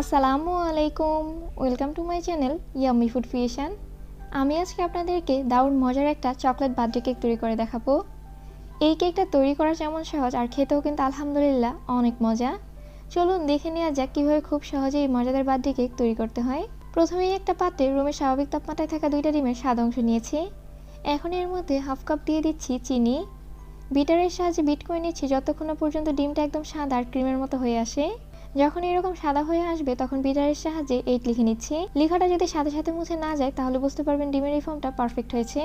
আসসালামু আলাইকুম welcome to my channel Yummy Food Creation আমি আজকে আপনাদেরকে দারুণ মজার একটা চকলেট বার্থডে কেক তৈরি করে দেখাবো। এই কেকটা তৈরি করা যেমন সহজ আর খেতেও কিন্তু আলহামদুলিল্লাহ অনেক মজা। চলুন দেখে নেওয়া যাক কীভাবে খুব সহজে এই মজাদার বার্থডে কেক তৈরি করতে হয়। প্রথমেই একটা পাত্রে রুমের স্বাভাবিক তাপমাত্রায় থাকা দুইটা ডিমের স্বাদ অংশ নিয়েছি। এখন এর মধ্যে হাফ কাপ দিয়ে দিচ্ছি চিনি। বিটারের সাহায্যে বিট করে নিচ্ছি যতক্ষণ পর্যন্ত ডিমটা একদম সাদা আর ক্রিমের মতো হয়ে আসে। যখন এরকম সাদা হয়ে আসবে, তখন বিটারের সাহায্যে এইট লিখে নিচ্ছি। লেখাটা যদি সাথে সাথে মুছে না যায়, তাহলে বুঝতে পারবেন ডিমের এই ফর্মটা পারফেক্ট হয়েছে।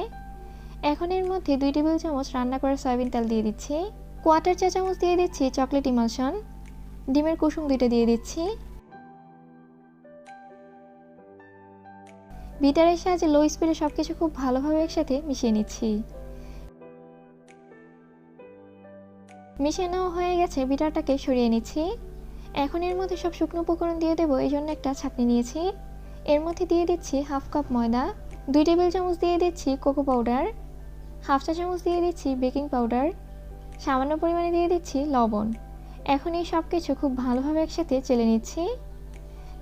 এখন এর মধ্যে দুই টেবিল চামচ রান্না করা সয়াবিন তেল দিয়ে দিচ্ছি। কোয়ার্টার চা চামচ দিয়ে দিচ্ছি চকলেট ইমালশন ডিমের কুসুম দুইটা দিয়ে দিচ্ছি। বিটারের সাহায্যে লো স্পিডে সব কিছু খুব ভালোভাবে একসাথে মিশিয়ে নিচ্ছি। মিশিয়ে নেওয়া হয়ে গেছে, বিটারটাকে সরিয়ে নিচ্ছি। এখন এর মধ্যে সব শুকনো উপকরণ দিয়ে দেবো, এই জন্য একটা ছাঁকনি নিয়েছি। এর মধ্যে দিয়ে দিচ্ছি হাফ কাপ ময়দা, দুই টেবিল চামচ দিয়ে দিচ্ছি কোকো পাউডার, হাফ চা চামচ দিয়ে দিচ্ছি বেকিং পাউডার, সামান্য পরিমাণে দিয়ে দিচ্ছি লবণ। এখন এই সব কিছু খুব ভালোভাবে একসাথে চেলে নিচ্ছি।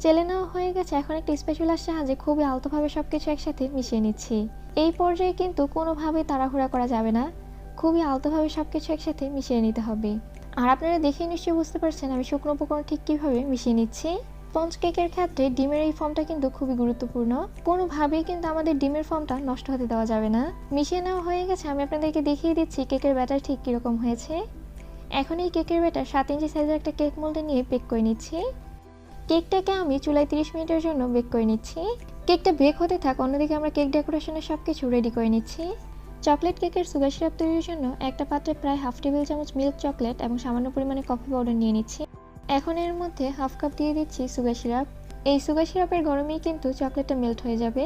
চেলে নেওয়া হয়ে গেছে, এখন একটা স্পেশালার সাহায্যে খুবই আলতোভাবে সব কিছু একসাথে মিশিয়ে নিচ্ছি। এই পর্যায়ে কিন্তু কোনোভাবেই তাড়াহুড়া করা যাবে না, খুবই আলতোভাবে সব কিছু একসাথে মিশিয়ে নিতে হবে। আর আপনারা দেখেই নিশ্চয়ই বুঝতে পারছেন আমি শুকনো উপকরণ ঠিক কীভাবে মিশিয়ে নিচ্ছি। স্পঞ্জ কেকের ক্ষেত্রে ডিমের এই ফর্মটা কিন্তু খুবই গুরুত্বপূর্ণ। কোনোভাবেই কিন্তু আমাদের ডিমের ফর্মটা নষ্ট হতে দেওয়া যাবে না। মিশিয়ে নেওয়া হয়ে গেছে, আমি আপনাদেরকে দেখিয়ে দিচ্ছি কেকের ব্যাটার ঠিক কীরকম হয়েছে। এখন এই কেকের ব্যাটার সাত ইঞ্চি সাইজের একটা কেক মোল্ডে নিয়ে বেক করে নিচ্ছি। কেকটাকে আমি চুলায় তিরিশ মিনিটের জন্য বেক করে নিচ্ছি। কেকটা বেক হতে থাক, অন্যদিকে আমরা কেক ডেকোরেশনের সব কিছু রেডি করে নিচ্ছি। চকলেট কেকের সুগার সিরাপ তৈরির জন্য একটা পাত্রে প্রায় হাফ টেবিল চামচ মিল্ক চকলেট এবং সামান্য পরিমাণে কফি পাউডার নিয়ে নিচ্ছি। এখন এর মধ্যে হাফ কাপ দিয়ে দিচ্ছি সুগার সিরাপ। এই সুগার সিরাপের গরমেই কিন্তু চকলেটটা মেল্ট হয়ে যাবে।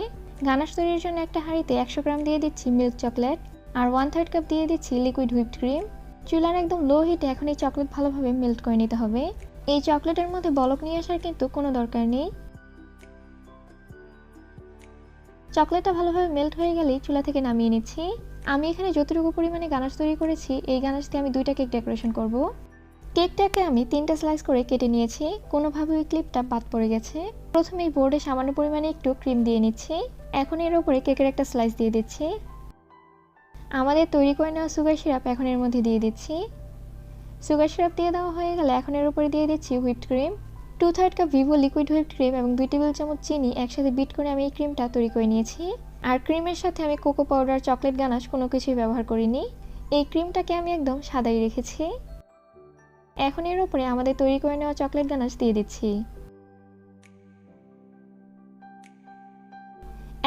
গানাশ তৈরির জন্য একটা হাঁড়িতে একশো গ্রাম দিয়ে দিচ্ছি মিল্ক চকলেট আর ওয়ান থার্ড কাপ দিয়ে দিচ্ছি লিকুইড হুইপড ক্রিম। চুলার একদম লো হিটে এখন এই চকলেট ভালোভাবে মেল্ট করে নিতে হবে। এই চকলেটের মধ্যে বলক নিয়ে আসার কিন্তু কোনো দরকার নেই। চকলেটটা ভালোভাবে মেল্ট হয়ে গেলেই চুলা থেকে নামিয়ে নিচ্ছি। আমি এখানে যতটুকু পরিমাণে গানাশ তৈরি করেছি, এই গানাশ দিয়ে আমি দুইটা কেক ডেকোরেশন করব। কেকটাকে আমি তিনটা স্লাইস করে কেটে নিয়েছি, কোনোভাবে ওই ক্লিপটা বাদ পড়ে গেছে। প্রথমে এই বোর্ডে সামান্য পরিমাণে একটু ক্রিম দিয়ে নিচ্ছি। এখন এর ওপরে কেকের একটা স্লাইস দিয়ে দিচ্ছি। আমাদের তৈরি করে নেওয়া সুগার সিরাপ এখন এর মধ্যে দিয়ে দিচ্ছি। সুগার সিরাপ দিয়ে দেওয়া হয়ে গেলে এখন এর উপরে দিয়ে দিচ্ছি whipped cream. Two third cup Vivo liquid whipped cream এবং দুই টেবিল চামচ চিনি একসাথে বিট করে আমি এই ক্রিমটা তৈরি করে নিয়েছি। আর ক্রিমের সাথে আমি কোকো পাউডার চকলেট গানাশ কোনো কিছুই ব্যবহার করিনি। এই ক্রিমটাকে আমি একদম সাদাই রেখেছি। এখন এর উপরে আমাদের তৈরি করে নেওয়া চকলেট গানাশ দিয়ে দিচ্ছি।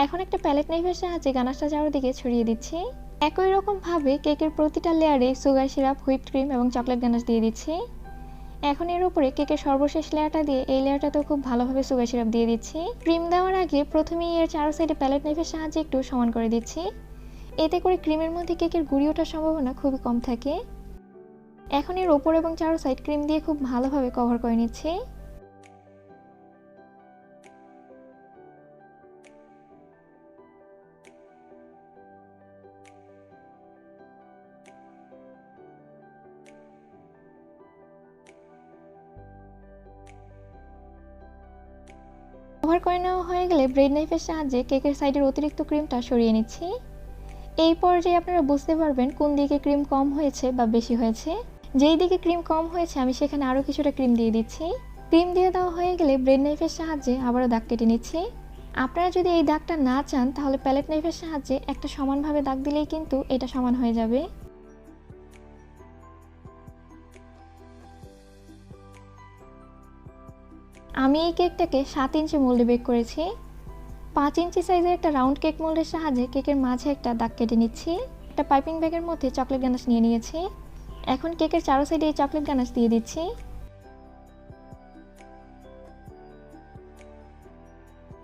এখন একটা প্যালেট নাইফের সাহায্যে গানাশটা চারদিকে ছড়িয়ে দিচ্ছি। একই রকমভাবে কেকের প্রতিটা লেয়ারে সুগার সিরাপ হুইপড ক্রিম এবং চকলেট গানাশ দিয়ে দিচ্ছি। এখন এর উপরে কেকের সর্বশেষ লেয়ারটা দিয়ে এই লেয়ারটা তো খুব ভালোভাবে সুগার সিরাপ দিয়ে দিচ্ছি। ক্রিম দেওয়ার আগে প্রথমেই এর চারো সাইডে প্যালেট নাইফের সাহায্যে একটু সমান করে দিচ্ছি। এতে করে ক্রিমের মধ্যে কেকের গুঁড়ি ওঠার সম্ভাবনা খুবই কম থাকে। এখন এর ওপর এবং চারো সাইড ক্রিম দিয়ে খুব ভালোভাবে কভার করে নিচ্ছি। কভার করে নেওয়া হয়ে গেলে ব্রেড নাইফের সাহায্যে কেকের সাইডের অতিরিক্ত ক্রিমটা সরিয়ে নিচ্ছি। এই পর্যায়ে আপনারা বুঝতে পারবেন কোন দিকে ক্রিম কম হয়েছে বা বেশি হয়েছে। যেই দিকে ক্রিম কম হয়েছে, আমি সেখানে আরও কিছুটা ক্রিম দিয়ে দিচ্ছি। ক্রিম দিয়ে দেওয়া হয়ে গেলে ব্রেড নাইফের সাহায্যে আবারও দাগ কেটে নিচ্ছি। আপনারা যদি এই দাগটা না চান, তাহলে প্যালেট নাইফের সাহায্যে একটা সমানভাবে দাগ দিলেই কিন্তু এটা সমান হয়ে যাবে। আমি এই কেকটাকে সাত ইঞ্চি মোল্ডে বেক করেছি। পাঁচ ইঞ্চি সাইজের একটা রাউন্ড কেক মোল্ডের সাহায্যে কেকের মাঝে একটা দাগ কেটে নিচ্ছি। একটা পাইপিং ব্যাগের মধ্যে চকলেট গানাশ নিয়ে নিয়েছি। এখন কেকের চারো সাইডে এই চকলেট গানাশ দিয়ে দিচ্ছি।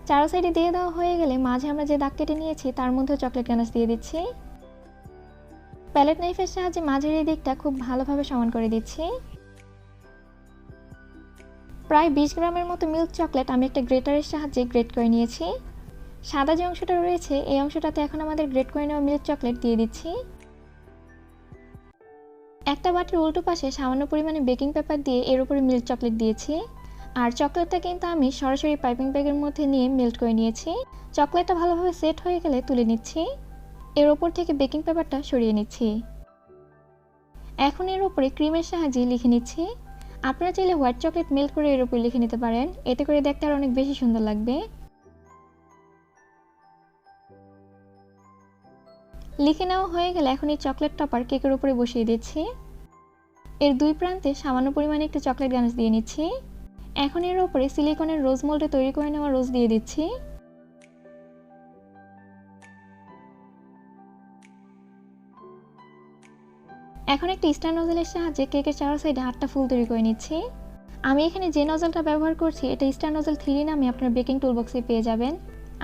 চারো সাইডে দিয়ে দেওয়া হয়ে গেলে মাঝে আমরা যে দাগ কেটে নিয়েছি, তার মধ্যেও চকলেট গানাশ দিয়ে দিচ্ছি। প্যালেট নাইফের সাহায্যে মাঝের এই দিকটা খুব ভালোভাবে সমান করে দিচ্ছি। প্রায় বিশ গ্রামের মতো মিল্ক চকলেট আমি একটা গ্রেটারের সাহায্যে গ্রেট করে নিয়েছি। সাদা যে অংশটা রয়েছে, এই অংশটাতে এখন আমাদের গ্রেট করে নেওয়া মিল্ক চকলেট দিয়ে দিচ্ছি। একটা বাটির উল্টো পাশে সামান্য পরিমাণে বেকিং পেপার দিয়ে এর উপরে মিল্ক চকলেট দিয়েছি। আর চকলেটটা কিন্তু আমি সরাসরি পাইপিং ব্যাগের মধ্যে নিয়ে মেল্ট করে নিয়েছি। চকলেটটা ভালোভাবে সেট হয়ে গেলে তুলে নিচ্ছি। এর ওপর থেকে বেকিং পেপারটা সরিয়ে নিচ্ছি। এখন এর উপরে ক্রিমের সাহায্যে লিখে নিচ্ছি। আপনারা চাইলে হোয়াইট চকলেট মেল্ট করে এর উপরে লিখে নিতে পারেন। এতে করে দেখতে আর অনেক বেশি সুন্দর লাগবে। লিখে নেওয়া হয়ে গেলে এখন এই চকলেট টপার কেকের উপরে বসিয়ে দিচ্ছি। এর দুই প্রান্তে সামান্য পরিমাণে একটু চকলেট গানাশ দিয়ে নিচ্ছি। এখন এর উপরে সিলিকনের রোজ মোল্ডে তৈরি করে নেওয়া রোজ দিয়ে দিচ্ছি। এখন একটি স্টার নজলের সাহায্যে কেকের চার সাইডে আটটা ফুল তৈরি করে নিচ্ছি। আমি এখানে যে নজলটা ব্যবহার করছি, এটা স্টার নজল থ্রি নামে আপনার বেকিং টুলবক্সে পেয়ে যাবেন।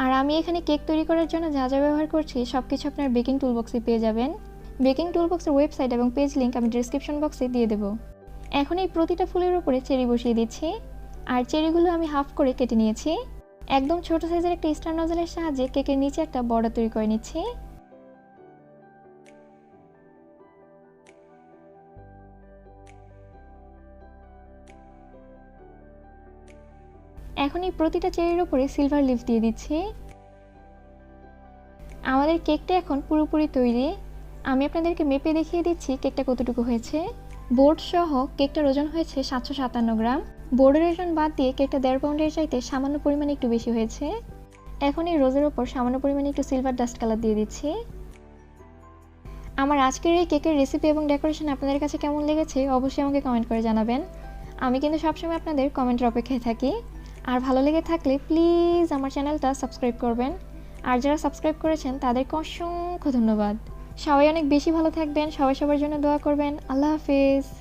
আর আমি এখানে কেক তৈরি করার জন্য যা যা ব্যবহার করছি সব কিছু আপনার বেকিং টুলবক্সে পেয়ে যাবেন। বেকিং টুলবক্সের ওয়েবসাইট এবং পেজ লিঙ্ক আমি ডিসক্রিপশন বক্সে দিয়ে দেবো। এখন এই প্রতিটা ফুলের উপরে চেরি বসিয়ে দিচ্ছি। আর চেরিগুলো আমি হাফ করে কেটে নিয়েছি। একদম ছোট সাইজের একটা স্টার নজলের সাহায্যে কেকের নিচে একটা বর্ডার তৈরি করে নিচ্ছি। এখন এই প্রতিটা চেরির উপরে সিলভার লিফ দিয়ে দিচ্ছি। আমাদের কেকটা এখন পুরোপুরি তৈরি। আমি আপনাদেরকে মেপে দেখিয়ে দিচ্ছি কেকটা কতটুকু হয়েছে। বোর্ড সহ কেকটার ওজন হয়েছে সাতশো সাতান্ন গ্রাম। বোর্ডের ওজন বাদ দিয়ে কেকটা দেড় পাউন্ডের চাইতে সামান্য পরিমাণে একটু বেশি হয়েছে। এখন এই রোজের ওপর সামান্য পরিমাণে একটু সিলভার ডাস্ট কালার দিয়ে দিচ্ছি। আমার আজকের এই কেকের রেসিপি এবং ডেকোরেশন আপনাদের কাছে কেমন লেগেছে অবশ্যই আমাকে কমেন্ট করে জানাবেন। আমি কিন্তু সবসময় আপনাদের কমেন্টের অপেক্ষায় থাকি। আর ভালো লেগে থাকলে প্লিজ আমার চ্যানেলটা সাবস্ক্রাইব করবেন। আর যারা সাবস্ক্রাইব করেছেন, তাদেরকে অসংখ্য ধন্যবাদ। সবাই অনেক বেশি ভালো থাকবেন, সবাই সবার জন্য দোয়া করবেন। আল্লাহ হাফিজ।